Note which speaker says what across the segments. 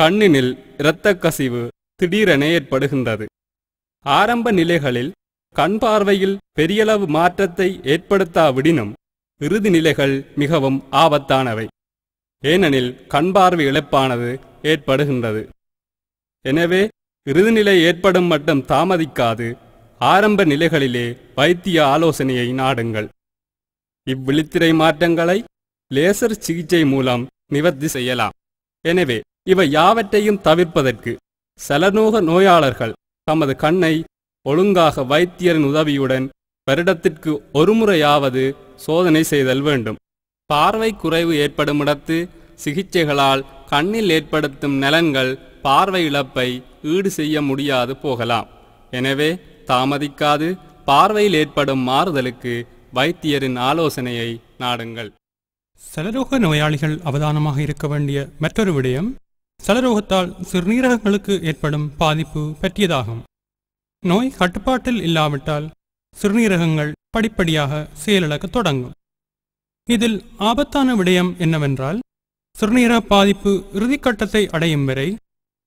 Speaker 1: கண்ணினில் இரத்தக் கசிவு திடீரென ஏற்படுகின்றது. ஆரம்ப நிலைகளில் கண் பார்வையில் பெரியளவு மாற்றத்தை ஏற்படுத்தாவிடினும் இறுதி நிலைகள் மிகவும் ஆபத்தானவை. ஏனெனில் கண் பார்வை இழப்பானது ஏற்படுகின்றது. எனவே இறுதிநிலை ஏற்படும் மட்டும் தாமதிக்காது. ஆரம்ப நிலைகளிலே வைத்திய ஆலோசனையை நாடுங்கள். இவ்விழித்திரை மாற்றங்களை லேசர் சிகிச்சை மூலம் நிவர்த்தி செய்யலாம். எனவே இவை யாவற்றையும் தவிர்ப்பதற்கு சலநோக நோயாளர்கள் தமது கண்ணை ஒழுங்காக வைத்தியரின் உதவியுடன் வருடத்திற்கு ஒருமுறையாவது சோதனை செய்தல் வேண்டும். பார்வை குறைவு ஏற்படுமிடத்து சிகிச்சைகளால் கண்ணில் ஏற்படுத்தும் நலன்கள் பார்வை இழப்பை ஈடு செய்ய முடியாது போகலாம். எனவே தாமதிக்காது பார்வையில் ஏற்படும் மாறுதலுக்கு வைத்தியரின் ஆலோசனையை நாடுங்கள்.
Speaker 2: சலரோக நோயாளிகள் அவதானமாக இருக்க வேண்டிய மற்றொரு விடயம் சலரோகத்தால் சிறுநீரகங்களுக்கு ஏற்படும் பாதிப்பு பற்றியதாகும். நோய் கட்டுப்பாட்டில் இல்லாவிட்டால் சிறுநீரகங்கள் படிப்படியாக செயலிழக்கத் தொடங்கும். இதில் ஆபத்தான விடயம் என்னவென்றால் சிறுநீரக பாதிப்பு இறுதிக்கட்டத்தை அடையும் வரை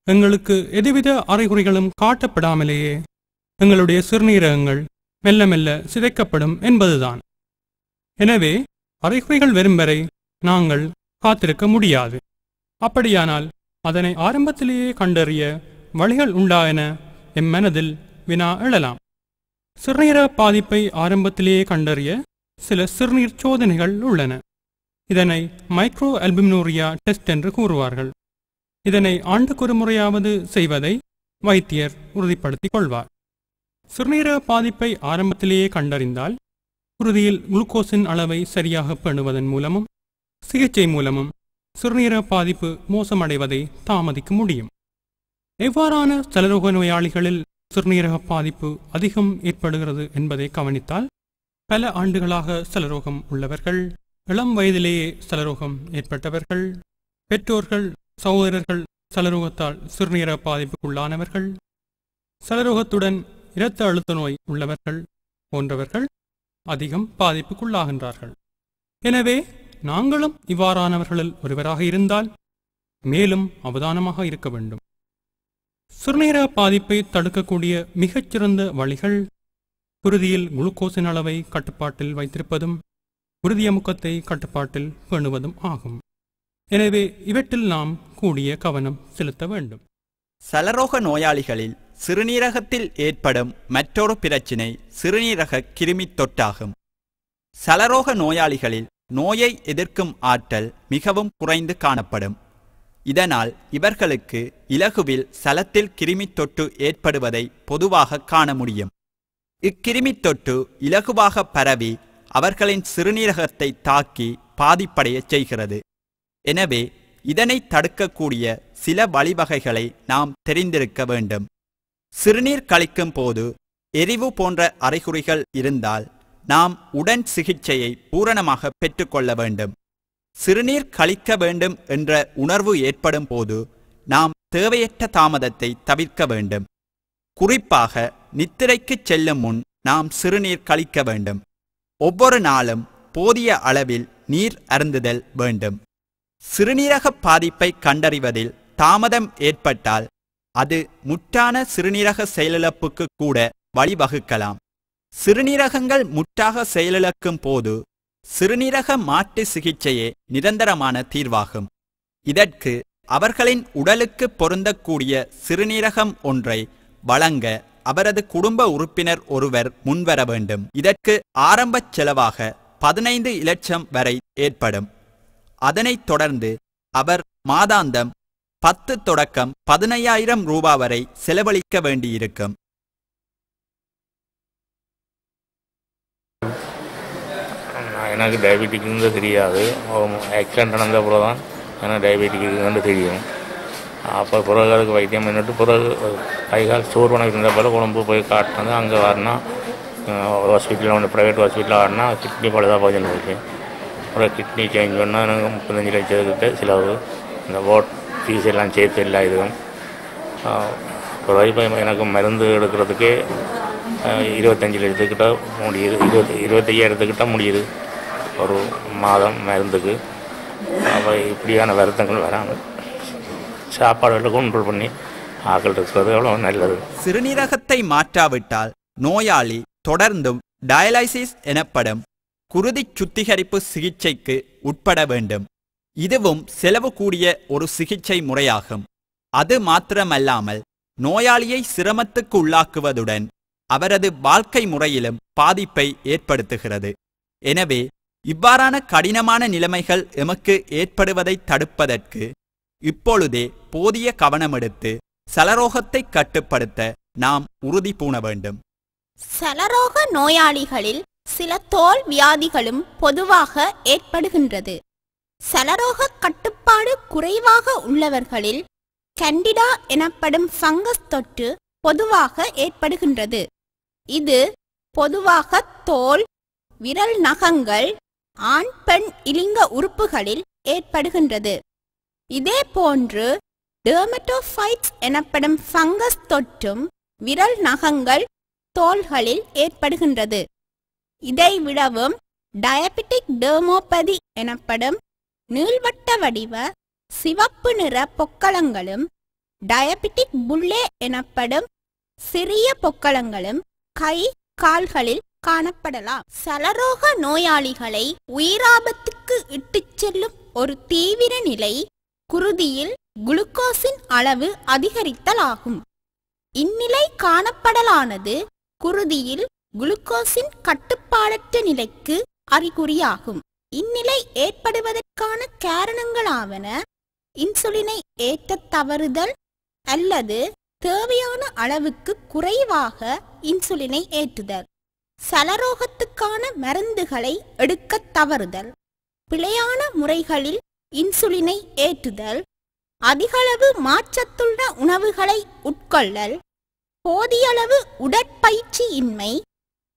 Speaker 2: எங்களுக்கு எதுவித அறிகுறிகளும் காட்டப்படாமலேயே எங்களுடைய சிறுநீரகங்கள் மெல்ல மெல்ல சிதைக்கப்படும் என்பதுதான். எனவே அறைகுறைகள் வரும் வரை நாங்கள் காத்திருக்க முடியாது. அப்படியானால் அதனை ஆரம்பத்திலேயே கண்டறிய வழிகள் உண்டா என எம் மனதில் வினா எழலாம். சிறுநீர பாதிப்பை ஆரம்பத்திலேயே கண்டறிய சில சிறுநீர் சோதனைகள் உள்ளன. இதனை மைக்ரோ அல்பிமினோரியா டெஸ்ட் என்று கூறுவார்கள். இதனை ஆண்டுக்கொரு முறையாவது செய்வதை வைத்தியர் உறுதிப்படுத்திக் கொள்வார். சிறுநீர பாதிப்பை ஆரம்பத்திலேயே கண்டறிந்தால் குருதியில் குளுக்கோஸின் அளவை சரியாக பேணுவதன் மூலமும் சிகிச்சை மூலமும் சிறுநீர பாதிப்பு மோசமடைவதை தாமதிக்க முடியும். எவ்வாறான சலரோக நோயாளிகளில் சிறுநீரக பாதிப்பு அதிகம் ஏற்படுகிறது என்பதை கவனித்தால் பல ஆண்டுகளாக சலரோகம் உள்ளவர்கள் இளம் வயதிலேயே சலரோகம் ஏற்பட்டவர்கள் பெற்றோர்கள் சகோதரர்கள் சலரோகத்தால் சிறுநீர பாதிப்புக்குள்ளானவர்கள் சலரோகத்துடன் இரத்த அழுத்த நோய் உள்ளவர்கள் போன்றவர்கள் அதிகம் பாதிப்புக்குள்ளாகின்றார்கள். எனவே நாங்களும் இவ்வாறானவர்களில் ஒருவராக இருந்தால் மேலும் அவதானமாக இருக்க வேண்டும். சிறுநீரக பாதிப்பை தடுக்கக்கூடிய மிகச்சிறந்த வழிகள் குருதியில் குளுக்கோஸின் அளவை கட்டுப்பாட்டில் வைத்திருப்பதும் குருதியமுக்கத்தை கட்டுப்பாட்டில் பேணுவதும் ஆகும். எனவே இவற்றில் நாம் கூடிய கவனம் செலுத்த வேண்டும்.
Speaker 3: சலரோக நோயாளிகளில் சிறுநீரகத்தில் ஏற்படும் மற்றொரு பிரச்சினை சிறுநீரக கிருமி தொற்றாகும். சலரோக நோயாளிகளில் நோயை எதிர்க்கும் ஆற்றல் மிகவும் குறைந்து காணப்படும். இதனால் இவர்களுக்கு இலகுவில் சலத்தில் கிருமி தொட்டு ஏற்படுவதை பொதுவாக காண முடியும். இக்கிருமி தொட்டு இலகுவாக பரவி அவர்களின் சிறுநீரகத்தை தாக்கி பாதிப்படையச் செய்கிறது. எனவே இதனை தடுக்கக்கூடிய சில வழிவகைகளை நாம் தெரிந்திருக்க வேண்டும். சிறுநீர் கழிக்கும் போது எரிவு போன்ற அறிகுறிகள் இருந்தால் நாம் உடன் சிகிச்சையை பூரணமாக பெற்றுக்கொள்ள வேண்டும். சிறுநீர் கழிக்க வேண்டும் என்ற உணர்வு ஏற்படும் போது நாம் தேவையற்ற தாமதத்தை தவிர்க்க வேண்டும். குறிப்பாக நித்திரைக்குச் செல்லும் முன் நாம் சிறுநீர் கழிக்க வேண்டும். ஒவ்வொரு நாளும் போதிய அளவில் நீர் அருந்துதல் வேண்டும். சிறுநீரக பாதிப்பை கண்டறிவதில் தாமதம் ஏற்பட்டால் அது முற்றான சிறுநீரக செயலிழப்புக்கு கூட வழிவகுக்கலாம். சிறுநீரகங்கள் முற்றாக செயலிழக்கும் போது சிறுநீரக மாற்று சிகிச்சையே நிரந்தரமான தீர்வாகும். இதற்கு அவர்களின் உடலுக்கு பொருந்தக்கூடிய சிறுநீரகம் ஒன்றை வழங்க அவரது குடும்ப உறுப்பினர் ஒருவர் முன்வர வேண்டும். இதற்கு ஆரம்பச் செலவாக பதினைந்து இலட்சம் வரை ஏற்படும். அதனைத் தொடர்ந்து அவர் மாதாந்தம் பத்து தொடக்கம் பதினையாயிரம் ரூபாய் வரை செலவழிக்க வேண்டியிருக்கும்.
Speaker 4: நான் எனக்கு டயபெட்டிக் இருந்து தெரியாது. ஆக்சிடென்ட் நடந்த பிறகு தான் எனக்கு டயபெட்டிக் இருக்குன்னு தெரியும். அப்போ பிறகு வைத்தியம் பண்ணிட்டு பிறகு கைகால் சோறு பண்ண இருந்த பிறகு குழம்பு போய் காட்டினது அங்கே வரனா ஒரு ஹாஸ்பிட்டலில் ஒன்று ப்ரைவேட் ஹாஸ்பிட்டலில் ஆடினா கிட்னி பழுதாக போச்சுன்னு போச்சு அப்புறம் கிட்னி சேஞ்ச் பண்ணால் எனக்கு முப்பத்தஞ்சு லட்சத்துக்கிட்ட செலவு. இந்த ஓட் ஃபீஸ் எல்லாம் சேர்த்து எல்லா இதுவும். பிறகு இப்போ எனக்கு மருந்து எடுக்கிறதுக்கே இருபத்தஞ்சில் எடுத்துக்கிட்ட முடியுது இருபத்தி இருபத்தையாயிரத்துக்கிட்ட முடியுது. ஒரு மாதம் மருந்துக்கு. அப்போ இப்படியான வருத்தங்கள் வராமல் சாப்பாடுகளை கண்ட்ரோல் பண்ணி ஆக்கள் இருக்கிறது எவ்வளோ நல்லது.
Speaker 3: சிறுநீரகத்தை மாற்றாவிட்டால் நோயாளி தொடர்ந்தும் டயலைசிஸ் எனப்படும் குருதிச் சுத்திகரிப்பு சிகிச்சைக்கு உட்பட வேண்டும். இதுவும் செலவு கூடிய ஒரு சிகிச்சை முறையாகும். அது மாத்திரமல்லாமல் நோயாளியை சிரமத்துக்கு உள்ளாக்குவதுடன் அவரது வாழ்க்கை முறையிலும் பாதிப்பை ஏற்படுத்துகிறது. எனவே இவ்வாறான கடினமான நிலைமைகள் எமக்கு ஏற்படுவதை தடுப்பதற்கு இப்பொழுதே போதிய கவனமெடுத்து சலரோகத்தை கட்டுப்படுத்த நாம் உறுதி பூண வேண்டும்.
Speaker 5: சலரோக நோயாளிகளில் சில தோல் வியாதிகளும் பொதுவாக ஏற்படுகின்றது. சலரோக கட்டுப்பாடு குறைவாக உள்ளவர்களில் கண்டிடா எனப்படும் ஃபங்கஸ் தொற்று பொதுவாக ஏற்படுகின்றது. இது பொதுவாக தோல் விரல் நகங்கள் ஆண் பெண் இலிங்க உறுப்புகளில் ஏற்படுகின்றது. இதே போன்று டெர்மட்டோஃபைட்ஸ் எனப்படும் ஃபங்கஸ் தொற்றும் விரல் நகங்கள் தோள்களில் ஏற்படுகின்றது. இதைவிடவும் டயபெட்டிக் டெர்மோபதி எனப்படும் நீள்வட்ட வடிவ சிவப்பு நிற பொக்களங்களும் டயபெட்டிக் புல்லே எனப்படும் சிறிய பொக்களங்களும் கை கால்களில் காணப்படலாம். சலரோக நோயாளிகளை உயிராபத்துக்கு இட்டுச் செல்லும் ஒரு தீவிர நிலை குருதியில் குளுக்கோஸின் அளவு அதிகரித்தல் ஆகும் இந்நிலை காணப்படலானது குருதியில் குளுக்கோஸின் கட்டுப்பாடற்ற நிலைக்கு அறிகுறியாகும். இந்நிலை ஏற்படுவதற்கான காரணங்களாவன? இன்சுலினை ஏற்றத் தவறுதல் அல்லது தேவையான அளவுக்கு குறைவாக இன்சுலினை ஏற்றுதல். சலரோகத்துக்கான மருந்துகளை எடுக்கத் தவறுதல். பிழையான முறைகளில் இன்சுலினை ஏற்றுதல். அதிகளவு மாற்றத்துள்ள உணவுகளை உட்கொள்ளல். போதியளவு உடற்பயிற்சி இன்மை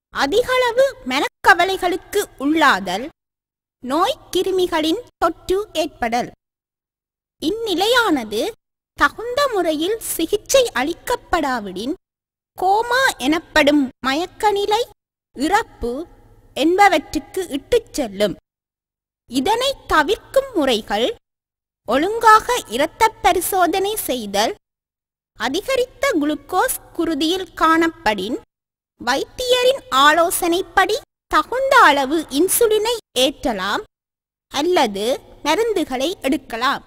Speaker 5: அதிகளவு மனக்கவலைகளுக்கு உள்ளாதல். நோய் கிருமிகளின் தொற்று ஏற்படல். இந்நிலையானது தகுந்த முறையில் சிகிச்சை அளிக்கப்படாவிடின் கோமா எனப்படும் மயக்க நிலை இறப்பு என்பவற்றுக்கு இட்டுச் செல்லும். இதனை தவிர்க்கும் முறைகள் ஒழுங்காக இரத்தப் பரிசோதனை செய்தல் அதிகரித்த குளுக்கோஸ் குருதியில் காணப்படின் வைத்தியரின் ஆலோசனைப்படி தகுந்த அளவு இன்சுலினை ஏற்றலாம் அல்லது மருந்துகளை எடுக்கலாம்.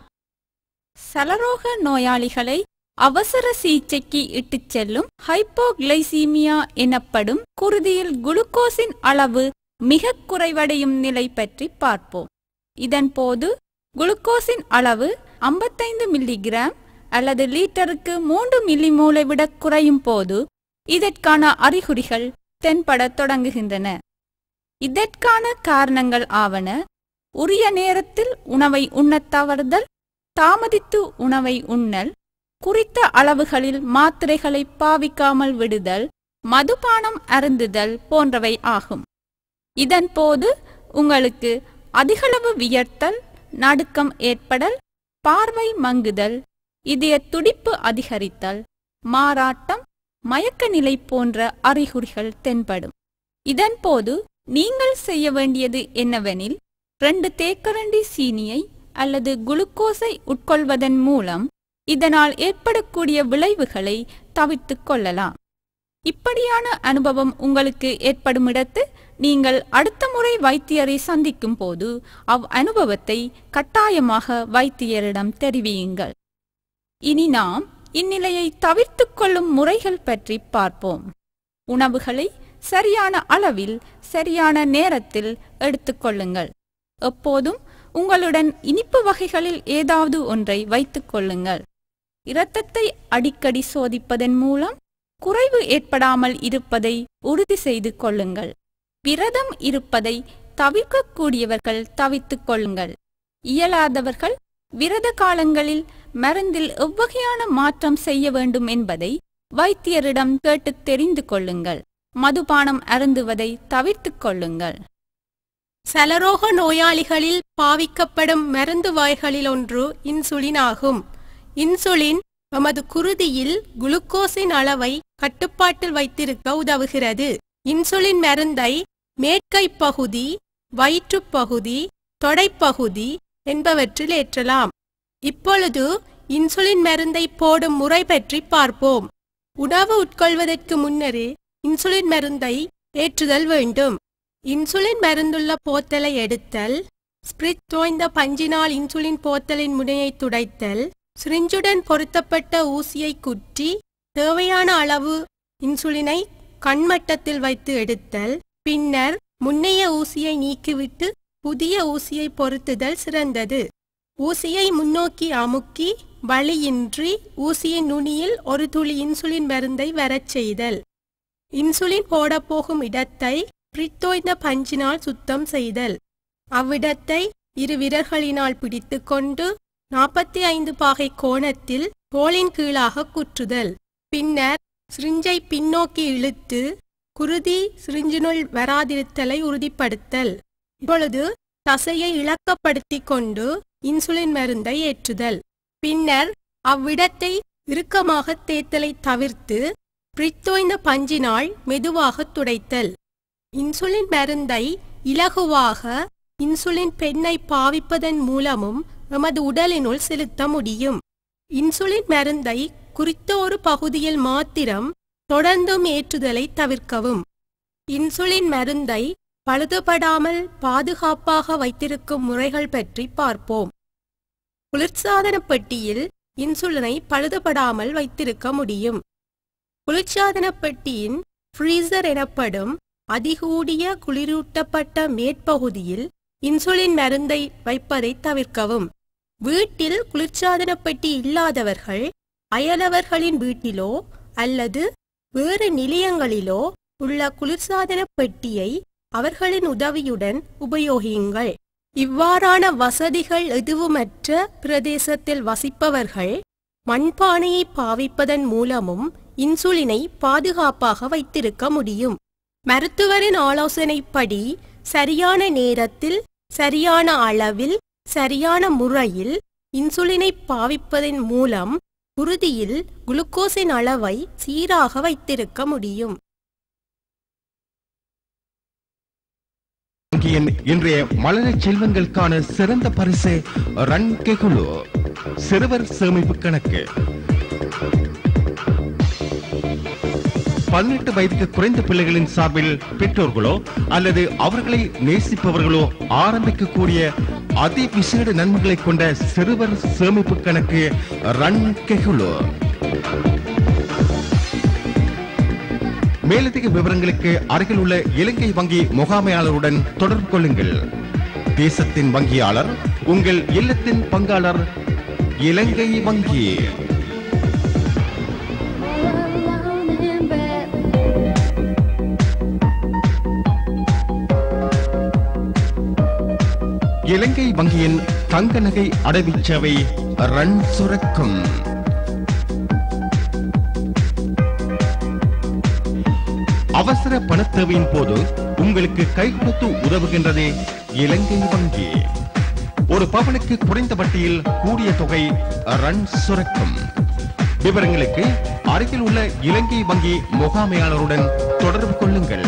Speaker 6: சலரோக நோயாளிகளை அவசர சிகிச்சைக்கு இட்டுச் செல்லும் ஹைப்போகிளைசீமியா எனப்படும் குருதியில் குளுக்கோஸின் அளவு மிக குறைவடையும் நிலை பற்றி பார்ப்போம். இதன் போது குளுக்கோஸின் அளவு 55 மில்லிகிராம் அல்லது லீட்டருக்கு மூன்று மில்லிமோலை விட குறையும் போது இதற்கான அறிகுறிகள் தென்படத் தொடங்குகின்றன. இதற்கான காரணங்கள் ஆவன. உரிய நேரத்தில் உணவை உண்ணத் தவறுதல் தாமதித்து உணவை உண்ணல் குறித்த அளவுகளில் மாத்திரைகளை பாவிக்காமல் விடுதல் மதுபானம் அருந்துதல் போன்றவை ஆகும். இதன் போது உங்களுக்கு அதிகளவு வியர்த்தல் நடுக்கம் ஏற்படல் பார்வை மங்குதல் இதய துடிப்பு அதிகரித்தல் மாறாட்டம் மயக்க நிலை போன்ற அறிகுறிகள் தென்படும். இதன்போது நீங்கள் செய்ய வேண்டியது என்னவெனில் ரெண்டு தேக்கரண்டி சீனியை அல்லது குளுக்கோஸை உட்கொள்வதன் மூலம் இதனால் ஏற்படக்கூடிய விளைவுகளை தவிர்த்துக் கொள்ளலாம். இப்படியான அனுபவம் உங்களுக்கு ஏற்படும் இடத்து நீங்கள் அடுத்த முறை வைத்தியரை சந்திக்கும் போது அவ் அனுபவத்தை கட்டாயமாக வைத்தியரிடம் தெரிவியுங்கள். இனி நாம் இந்நிலையை தவிர்த்து கொள்ளும் முறைகள் பற்றி பார்ப்போம். உணவுகளை சரியான அளவில் சரியான நேரத்தில் எடுத்துக்கொள்ளுங்கள். எப்போதும் உங்களுடன் இனிப்பு வகைகளில் ஏதாவது ஒன்றை வைத்துக் கொள்ளுங்கள். இரத்தத்தை அடிக்கடி சோதிப்பதன் மூலம் குறைவு ஏற்படாமல் இருப்பதை உறுதி செய்து கொள்ளுங்கள். விரதம் இருப்பதை தவிர்க்கக்கூடியவர்கள் தவித்துக் கொள்ளுங்கள். இயலாதவர்கள் விரத காலங்களில் மருந்தில் எவ்வகையான மாற்றம் செய்ய வேண்டும் என்பதை வைத்தியரிடம் கேட்டு தெரிந்து கொள்ளுங்கள். மதுபானம் அருந்துவதை தவிர்த்துக் கொள்ளுங்கள்.
Speaker 7: சலரோக நோயாளிகளில் பாவிக்கப்படும் மருந்து வாய்களில் ஒன்று இன்சுலின் ஆகும் இன்சுலின் நமது குருதியில் குளுக்கோஸின் அளவை கட்டுப்பாட்டில் வைத்திருக்க உதவுகிறது. இன்சுலின் மருந்தை மேற்கை பகுதி வயிற்றுப் பகுதி தொடைப்பகுதி என்பவற்றில் ஏற்றலாம். இப்பொழுது இன்சுலின் மருந்தை போடும் முறை பற்றி பார்ப்போம். உணவு உட்கொள்வதற்கு முன்னரே இன்சுலின் மருந்தை ஏற்றுதல் வேண்டும். இன்சுலின் மருந்துள்ள போத்தலை எடுத்தல் ஸ்பிரிட் தோய்ந்த பஞ்சினால் இன்சுலின் போத்தலின் முனையை துடைத்தல் சிரிஞ்சுடன் பொருத்தப்பட்ட ஊசியை குற்றி தேவையான அளவு இன்சுலினை கண்மட்டத்தில் வைத்து எடுத்தல். பின்னர் முன்னைய ஊசியை நீக்கிவிட்டு புதிய ஊசியை பொருத்துதல் சிறந்தது. ஊசியை முன்னோக்கி அமுக்கி வழியின்றி ஊசியின் நுனியில் ஒரு துளி இன்சுலின் மருந்தை வரச் செய்தல். இன்சுலின் போடப்போகும் இடத்தை பிரித்தோய்ந்த பஞ்சினால் சுத்தம் செய்தல். அவ்விடத்தை இரு விரல்களினால் பிடித்துக்கொண்டு நாற்பத்தி ஐந்து பாகை கோணத்தில் தோளின் கீழாக குற்றுதல். பின்னர் சிரிஞ்சை பின்னோக்கி இழுத்து குருதி சிரிஞ்சினுள் வராதிருத்தலை உறுதிப்படுத்தல். இப்பொழுது தசையை இழக்கப்படுத்தி கொண்டு இன்சுலின் மருந்தை ஏற்றுதல். பின்னர் அவ்விடத்தை இறுக்கமாக தேத்தலை தவிர்த்து பிரித்தோய்ந்த பஞ்சினால் மெதுவாக துடைத்தல். இன்சுலின் மருந்தை இலகுவாக இன்சுலின் பெண்ணை பாவிப்பதன் மூலமும் எமது உடலினுள் செலுத்த முடியும். இன்சுலின் மருந்தை குறித்த ஒரு பகுதியில் மாத்திரம் தொடர்ந்தும் ஏற்றுதலை தவிர்க்கவும். இன்சுலின் மருந்தை பழுதுபடாமல் பாதுகாப்பாக வைத்திருக்கும் முறைகள் பற்றி பார்ப்போம். குளிர்சாதன பெட்டியில் இன்சுலினை பழுதுபடாமல் வைத்திருக்க முடியும். குளிர்சாதன பெட்டியின் ஃப்ரீசர் எனப்படும் அதிகூடிய குளிரூட்டப்பட்ட மேற்பகுதியில் இன்சுலின் மருந்தை வைப்பதை தவிர்க்கவும். வீட்டில் குளிர்சாதன பெட்டி இல்லாதவர்கள் அயலவர்களின் வீட்டிலோ அல்லது வேறு நிலையங்களிலோ உள்ள குளிர்சாதன பெட்டியை அவர்களின் உதவியுடன் உபயோகியுங்கள். இவ்வாறான வசதிகள் எதுவுமற்ற பிரதேசத்தில் வசிப்பவர்கள் மண்பானையை பாவிப்பதன் மூலமும் இன்சுலினை பாதுகாப்பாக வைத்திருக்க முடியும். மருத்துவரின் ஆலோசனைப்படி சரியான நேரத்தில் சரியான அளவில் சரியான முறையில் இன்சுலினை பாவிப்பதன் மூலம் குருதியில் குளுக்கோஸின் அளவை சீராக வைத்திருக்க முடியும்.
Speaker 8: இன்றைய மலரச் செல்வங்களுக்கான சிறந்த பரிசு ரன் கெகுலு சிறுவர் சேமிப்பு கணக்கு. பதினெட்டு வயதுக்கு குறைந்த பிள்ளைகளின் சார்பில் பெற்றோர்களோ அல்லது அவர்களை நேசிப்பவர்களோ ஆரம்பிக்கக்கூடிய அதி விசேட நன்மைகளை கொண்ட சிறுவர் சேமிப்பு கணக்கு ரன் கெகுலோ. மேலதிக விவரங்களுக்கு அருகில் உள்ள இலங்கை வங்கி முகாமையாளருடன் தொடர்பு கொள்ளுங்கள். தேசத்தின் வங்கியாளர் உங்கள் இல்லத்தின் பங்காளர் இலங்கை வங்கி. வங்கியின் தங்க நகை அடைவுச் ரன் சுரக்கும். அவசர பணத்தேவையின் போது உங்களுக்கு கை கொடுத்து உதவுகின்றது இலங்கை வங்கி. ஒரு பவனுக்கு குறைந்த வட்டியில் கூடிய தொகை ரன் சுரக்கும். விவரங்களுக்கு அருகில் உள்ள இலங்கை வங்கி முகாமையாளருடன் தொடர்பு கொள்ளுங்கள்.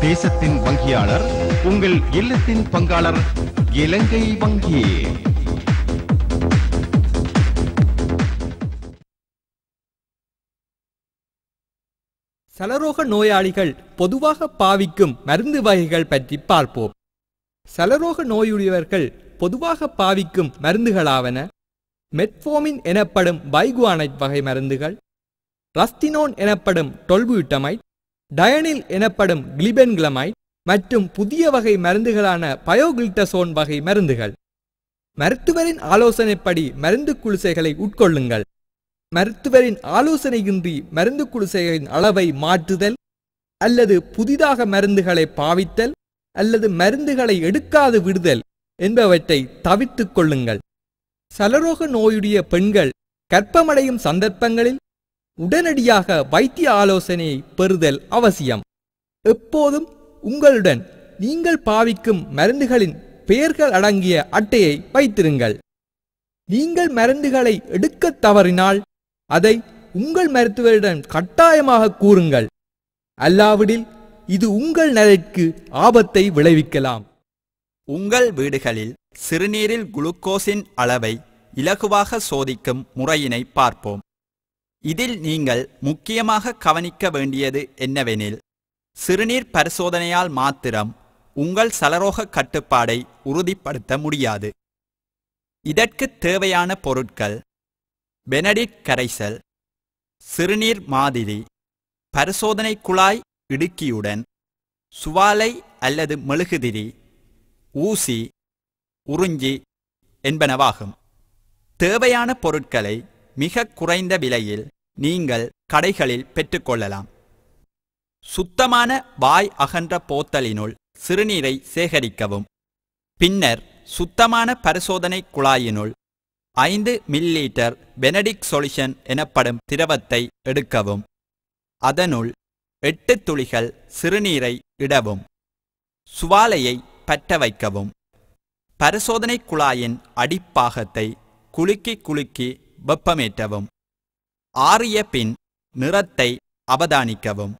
Speaker 8: தேசத்தின் வங்கியாளர் உங்கள் இல்லத்தின் பங்காளர் இலங்கை வங்கி.
Speaker 9: சலரோக நோயாளிகள் பொதுவாக பாவிக்கும் மருந்து வகைகள் பற்றி பார்ப்போம். சலரோக நோயுடையவர்கள் பொதுவாக பாவிக்கும் மருந்துகளாவன. மெட்ஃபோமின் எனப்படும் பைகுவானைட் வகை மருந்துகள். ரஸ்டினோன் எனப்படும் டொல்பூட்டமைட். டயனில் எனப்படும் கிளிபென்கிளமைட். மற்றும் புதிய வகை மருந்துகளான பயோகிளிட்டசோன் வகை மருந்துகள். மருத்துவரின் ஆலோசனைப்படி மருந்து குளிசைகளை உட்கொள்ளுங்கள். மருத்துவரின் ஆலோசனையின்றி மருந்து குளிசைகளின் அளவை மாற்றுதல் அல்லது புதிதாக மருந்துகளை பாவித்தல் அல்லது மருந்துகளை எடுக்காது விடுதல் என்பவற்றை தவிர்த்துக் கொள்ளுங்கள். சலரோக நோயுடைய பெண்கள் கற்பமடையும் சந்தர்ப்பங்களில் உடனடியாக வைத்திய ஆலோசனையை பெறுதல் அவசியம். எப்போதும் உங்களுடன் நீங்கள் பாவிக்கும் மருந்துகளின் பெயர்கள் அடங்கிய அட்டையை வைத்திருங்கள். நீங்கள் மருந்துகளை எடுக்கத் தவறினால் அதை உங்கள் மருத்துவரிடம் கட்டாயமாக கூறுங்கள். அல்லாவிடில் இது உங்கள் நலனுக்கு ஆபத்தை விளைவிக்கலாம்.
Speaker 3: உங்கள் வீடுகளில் சிறுநீரில் குளுக்கோஸின் அளவை இலகுவாக சோதிக்கும் முறையினை பார்ப்போம். இதில் நீங்கள் முக்கியமாக கவனிக்க வேண்டியது என்னவெனில் சிறுநீர் பரிசோதனையால் மாத்திரம் உங்கள் சலரோக கட்டுப்பாடை உறுதிப்படுத்த முடியாது. இதற்கு தேவையான பொருட்கள் பெனடிட் கரைசல் சிறுநீர் மாதிரி பரிசோதனை குழாய் இடுக்கியுடன் சுவாலை அல்லது மெழுகுதிரி ஊசி உறிஞ்சி என்பனவாகும். தேவையான பொருட்களை மிக குறைந்த விலையில் நீங்கள் கடைகளில் பெற்றுக்கொள்ளலாம் சுத்தமான வாய் அகன்ற போத்தலினுள் சிறுநீரை சேகரிக்கவும். பின்னர் சுத்தமான பரிசோதனை குழாயினுள் ஐந்து மில்லீட்டர் பெனடிக் சொல்யூஷன் எனப்படும் திரவத்தை எடுக்கவும். அதனுள் எட்டு துளிகள் சிறுநீரை இடவும். சுவாலையை பற்ற வைக்கவும். பரிசோதனை குழாயின் அடிப்பாகத்தை குலுக்கி குலுக்கி வெப்பமேற்றவும். ஆறிய பின் நிறத்தை அவதானிக்கவும்.